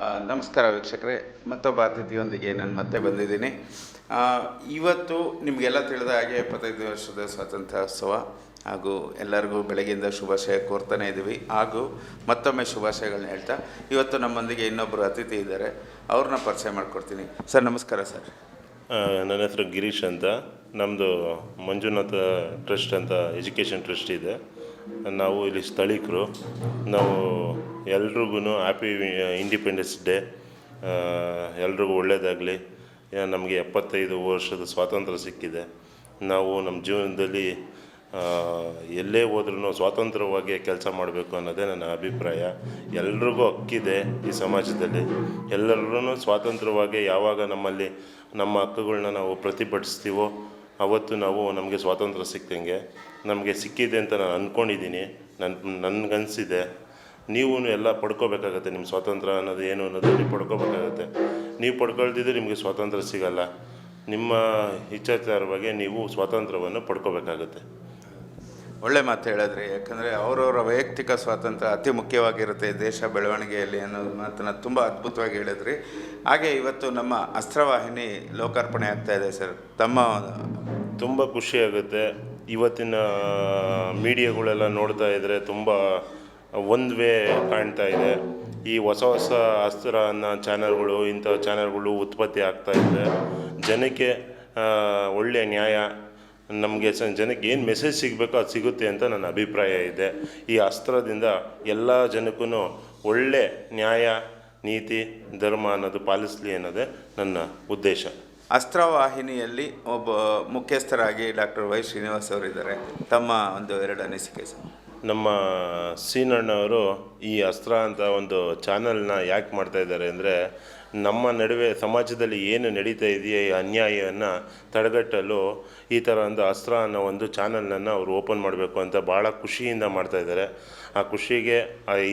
ನಮಸ್ಕಾರ ವೀಕ್ಷಕರೇ, ಮತ್ತೊಬ್ಬ ಅತಿಥಿಯೊಂದಿಗೆ ನಾನು ಮತ್ತೆ ಬಂದಿದ್ದೀನಿ. ಇವತ್ತು ನಿಮಗೆಲ್ಲ ತಿಳಿದ ಹಾಗೆ ಎಪ್ಪತ್ತೈದು ವರ್ಷದ ಸ್ವಾತಂತ್ರ್ಯೋತ್ಸವ ಹಾಗೂ ಎಲ್ಲರಿಗೂ ಬೆಳಗ್ಗೆಯಿಂದ ಶುಭಾಶಯ ಕೋರ್ತಾನೆ ಇದ್ದೀವಿ. ಹಾಗೂ ಮತ್ತೊಮ್ಮೆ ಶುಭಾಶಯಗಳನ್ನ ಹೇಳ್ತಾ, ಇವತ್ತು ನಮ್ಮೊಂದಿಗೆ ಇನ್ನೊಬ್ಬರು ಅತಿಥಿ ಇದ್ದಾರೆ. ಅವ್ರನ್ನ ಪರಿಚಯ ಮಾಡಿಕೊಡ್ತೀನಿ. ಸರ್, ನಮಸ್ಕಾರ ಸರ್. ನನ್ನ ಹೆಸರು ಗಿರೀಶ್ ಅಂತ. ನಮ್ಮದು ಮಂಜುನಾಥ ಟ್ರಸ್ಟ್ ಅಂತ, ಎಜುಕೇಷನ್ ಟ್ರಸ್ಟ್ ಇದೆ. ನಾವು ಇಲ್ಲಿ ಸ್ಥಳೀಕರು. ನಾವು ಎಲ್ರಿಗೂ ಹ್ಯಾಪಿ ಇಂಡಿಪೆಂಡೆನ್ಸ್ ಡೇ ಎಲ್ರಿಗೂ ಒಳ್ಳೆಯದಾಗಲಿ ನಮಗೆ ಎಪ್ಪತ್ತೈದು ವರ್ಷದ ಸ್ವಾತಂತ್ರ್ಯ ಸಿಕ್ಕಿದೆ. ನಾವು ನಮ್ಮ ಜೀವನದಲ್ಲಿ ಎಲ್ಲೇ ಹೋದ್ರೂ ಸ್ವಾತಂತ್ರ್ಯವಾಗಿ ಕೆಲಸ ಮಾಡಬೇಕು ಅನ್ನೋದೇ ನನ್ನ ಅಭಿಪ್ರಾಯ. ಎಲ್ರಿಗೂ ಹಕ್ಕಿದೆ ಈ ಸಮಾಜದಲ್ಲಿ. ಎಲ್ಲರೂ ಸ್ವಾತಂತ್ರ್ಯವಾಗಿ ಯಾವಾಗ ನಮ್ಮಲ್ಲಿ ನಮ್ಮ ಹಕ್ಕುಗಳನ್ನ ನಾವು ಪ್ರತಿಭಟಿಸ್ತೀವೋ ಅವತ್ತು ನಾವು ನಮಗೆ ಸ್ವಾತಂತ್ರ್ಯ ಸಿಕ್ತಂಗೆ ನಮಗೆ ಸಿಕ್ಕಿದೆ ಅಂತ ನಾನು ಅಂದ್ಕೊಂಡಿದ್ದೀನಿ ನನ್ನ ನನಗನ್ಸಿದೆ. ನೀವು ಎಲ್ಲ ಪಡ್ಕೋಬೇಕಾಗತ್ತೆ ನಿಮ್ಮ ಸ್ವಾತಂತ್ರ್ಯ ಅನ್ನೋದು ಏನು ಅನ್ನೋದು ನೀವು ಪಡ್ಕೋಬೇಕಾಗತ್ತೆ. ನೀವು ಪಡ್ಕೊಳ್ದಿದ್ರೆ ನಿಮಗೆ ಸ್ವಾತಂತ್ರ್ಯ ಸಿಗಲ್ಲ. ನಿಮ್ಮ ಇಚ್ಛಾಚಾರವಾಗಿ ನೀವು ಸ್ವಾತಂತ್ರ್ಯವನ್ನು ಪಡ್ಕೋಬೇಕಾಗತ್ತೆ. ಒಳ್ಳೆ ಮಾತು ಹೇಳಿದ್ರಿ. ಯಾಕಂದರೆ ಅವರವರ ವೈಯಕ್ತಿಕ ಸ್ವಾತಂತ್ರ್ಯ ಅತಿ ಮುಖ್ಯವಾಗಿರುತ್ತೆ ದೇಶ ಬೆಳವಣಿಗೆಯಲ್ಲಿ ಅನ್ನೋದು ಮಾತನ್ನು ತುಂಬ ಅದ್ಭುತವಾಗಿ ಹೇಳಿದ್ರಿ. ಹಾಗೆ ಇವತ್ತು ನಮ್ಮ ಅಸ್ತ್ರವಾಹಿನಿ ಲೋಕಾರ್ಪಣೆ ಆಗ್ತಾ ಇದೆ ಸರ್. ತಮ್ಮ ತುಂಬ ಖುಷಿಯಾಗುತ್ತೆ ಇವತ್ತಿನ ಮೀಡಿಯಾಗಳೆಲ್ಲ ನೋಡ್ತಾ ಇದ್ದರೆ ತುಂಬ ಒಂದು ವೇ ಕಾಣ್ತಾ ಇದೆ. ಈ ಹೊಸ ಹೊಸ ಅಸ್ತ್ರ ಅನ್ನೋ ಚಾನಲ್ಗಳು, ಇಂಥ ಚಾನಲ್ಗಳು ಉತ್ಪತ್ತಿ ಆಗ್ತಾ ಇದೆ. ಜನಕ್ಕೆ ಒಳ್ಳೆಯ ನ್ಯಾಯ, ನಮಗೆ ಸ, ಜನಕ್ಕೆ ಏನು ಮೆಸೇಜ್ ಸಿಗಬೇಕೋ ಅದು ಸಿಗುತ್ತೆ ಅಂತ ನನ್ನ ಅಭಿಪ್ರಾಯ ಇದೆ. ಈ ಅಸ್ತ್ರದಿಂದ ಎಲ್ಲ ಜನಕ್ಕೂ ಒಳ್ಳೆ ನ್ಯಾಯ, ನೀತಿ, ಧರ್ಮ ಅನ್ನೋದು ಪಾಲಿಸಲಿ ಅನ್ನೋದೇ ನನ್ನ ಉದ್ದೇಶ. ಅಸ್ತ್ರವಾಹಿನಿಯಲ್ಲಿ ಒಬ್ಬ ಮುಖ್ಯಸ್ಥರಾಗಿ ಡಾಕ್ಟರ್ ವೈ ಶ್ರೀನಿವಾಸ್ ಅವರಿದ್ದಾರೆ. ತಮ್ಮ ಒಂದು ಎರಡು ಅನಿಸಿಕೆ ಸರ್ ನಮ್ಮ ಸೀನಣ್ಣವರು ಈ ಅಸ್ತ್ರ ಅಂತ ಒಂದು ಚಾನಲ್ನ ಯಾಕೆ ಮಾಡ್ತಾ ಇದ್ದಾರೆ ಅಂದರೆ ನಮ್ಮ ನಡುವೆ ಸಮಾಜದಲ್ಲಿ ಏನು ನಡೀತಾ ಇದೆಯೋ ಈ ಅನ್ಯಾಯವನ್ನು ತಡೆಗಟ್ಟಲು ಈ ಥರ ಒಂದು ಅಸ್ತ್ರ ಅನ್ನೋ ಒಂದು ಚಾನಲ್ನನ್ನು ಅವರು ಓಪನ್ ಮಾಡಬೇಕು ಅಂತ ಭಾಳ ಖುಷಿಯಿಂದ ಮಾಡ್ತಾ ಇದ್ದಾರೆ. ಆ ಖುಷಿಗೆ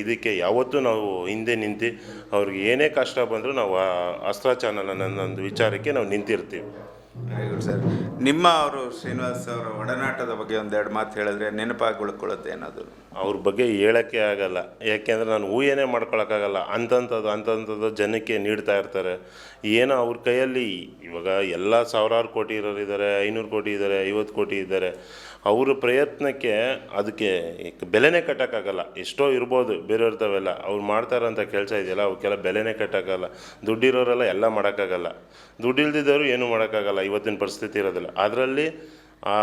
ಇದಕ್ಕೆ ಯಾವತ್ತೂ ನಾವು ಹಿಂದೆ ನಿಂತು ಅವ್ರಿಗೆ ಏನೇ ಕಷ್ಟ ಬಂದರೂ ನಾವು ಆ ಅಸ್ತ್ರ ಚಾನಲ್ ಅನ್ನೋ ಒಂದು ವಿಚಾರಕ್ಕೆ ನಾವು ನಿಂತಿರ್ತೀವಿ. ನಿಮ್ಮ ಅವರು ಶ್ರೀನಿವಾಸ್ ಅವರ ಒಡನಾಟದ ಬಗ್ಗೆ ಒಂದೆರಡು ಮಾತು ಹೇಳಿದ್ರೆ ನೆನಪಾಗಿ ಉಳ್ಕೊಳ್ಳುತ್ತೆ ಅನ್ನೋದು ಅವ್ರ ಬಗ್ಗೆ ಹೇಳೋಕ್ಕೆ ಆಗಲ್ಲ. ಯಾಕೆಂದರೆ ನಾನು ಊಹೆನೇ ಮಾಡ್ಕೊಳಕ್ಕಾಗಲ್ಲ. ಅಂಥಂಥದ್ದು ಅಂಥಂಥದ್ದು ಜನಕ್ಕೆ ನೀಡ್ತಾ ಇರ್ತಾರೆ. ಏನೋ ಅವ್ರ ಕೈಯಲ್ಲಿ ಇವಾಗ ಎಲ್ಲ ಸಾವಿರಾರು ಕೋಟಿ ಇರೋರು ಇದ್ದಾರೆ, ಐನೂರು ಕೋಟಿ ಇದ್ದಾರೆ, ಐವತ್ತು ಕೋಟಿ ಇದ್ದಾರೆ. ಅವರ ಪ್ರಯತ್ನಕ್ಕೆ ಅದಕ್ಕೆ ಬೆಲೆನೇ ಕಟ್ಟೋಕ್ಕಾಗಲ್ಲ. ಎಷ್ಟೋ ಇರ್ಬೋದು, ಬೇರೆಯವ್ರದವೆಲ್ಲ. ಅವ್ರು ಮಾಡ್ತಾರಂಥ ಕೆಲಸ ಇದೆಯಲ್ಲ, ಅವಕ್ಕೆಲ್ಲ ಬೆಲೆನೇ ಕಟ್ಟೋಕ್ಕಾಗಲ್ಲ. ದುಡ್ಡಿರೋರೆಲ್ಲ ಎಲ್ಲ ಮಾಡೋಕ್ಕಾಗಲ್ಲ. ದುಡ್ಡಿಲ್ದಿದ್ದವರು ಏನೂ ಮಾಡೋಕ್ಕಾಗಲ್ಲ. ಇವತ್ತಿನ ಪರಿಸ್ಥಿತಿ ಇರೋದಿಲ್ಲ. ಅದರಲ್ಲಿ ಆ,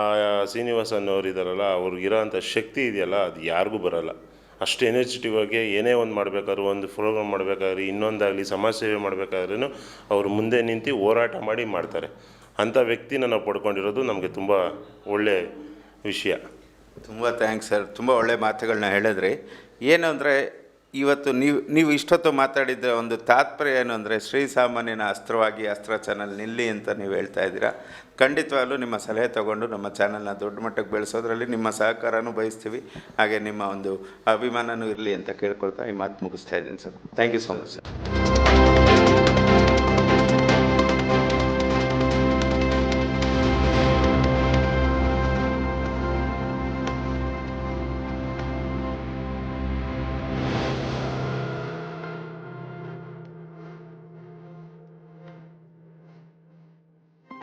ಶ್ರೀನಿವಾಸ್ ಅನ್ನೋರು ಇದ್ದಾರಲ್ಲ ಅವ್ರಿಗಿರೋ ಅಂಥ ಶಕ್ತಿ ಇದೆಯಲ್ಲ, ಅದು ಯಾರಿಗೂ ಬರೋಲ್ಲ. ಅಷ್ಟು ಎನರ್ಜಿಟಿವ್ ಆಗಿ ಏನೇ ಒಂದು ಮಾಡ್ಬೇಕಾದ್ರೂ, ಒಂದು ಪ್ರೋಗ್ರಾಮ್ ಮಾಡಬೇಕಾದ್ರೆ, ಇನ್ನೊಂದಾಗಲಿ ಸಮಾಜ ಸೇವೆ ಮಾಡಬೇಕಾದ್ರೂ ಅವರು ಮುಂದೆ ನಿಂತು ಹೋರಾಟ ಮಾಡಿ ಮಾಡ್ತಾರೆ. ಅಂಥ ವ್ಯಕ್ತಿನ ನಾವು ಪಡ್ಕೊಂಡಿರೋದು ನಮಗೆ ತುಂಬ ಒಳ್ಳೆಯ ವಿಷಯ. ತುಂಬ ಥ್ಯಾಂಕ್ಸ್ ಸರ್ ತುಂಬ ಒಳ್ಳೆ ಮಾತುಗಳನ್ನ ಹೇಳಿದ್ರಿ. ಏನು ಅಂದರೆ ಇವತ್ತು ನೀವು ನೀವು ಇಷ್ಟೊತ್ತು ಮಾತಾಡಿದ ಒಂದು ತಾತ್ಪರ್ಯ ಏನು ಅಂದರೆ ಶ್ರೀಸಾಮಾನ್ಯನ ಅಸ್ತ್ರವಾಗಿ ಅಸ್ತ್ರ ಚಾನಲ್ ನಿಲ್ಲಿ ಅಂತ ನೀವು ಹೇಳ್ತಾ ಇದ್ದೀರಾ. ಖಂಡಿತವಾಗಲೂ ನಿಮ್ಮ ಸಲಹೆ ತಗೊಂಡು ನಮ್ಮ ಚಾನಲ್ನ ದೊಡ್ಡ ಮಟ್ಟಕ್ಕೆ ಬೆಳೆಸೋದ್ರಲ್ಲಿ ನಿಮ್ಮ ಸಹಕಾರನೂ ಬಯಸ್ತೀವಿ. ಹಾಗೆ ನಿಮ್ಮ ಒಂದು ಅಭಿಮಾನನೂ ಇರಲಿ ಅಂತ ಕೇಳ್ಕೊಳ್ತಾ ಈ ಮಾತು ಮುಗಿಸ್ತಾ ಇದ್ದೀನಿ sir. Thank you so much sir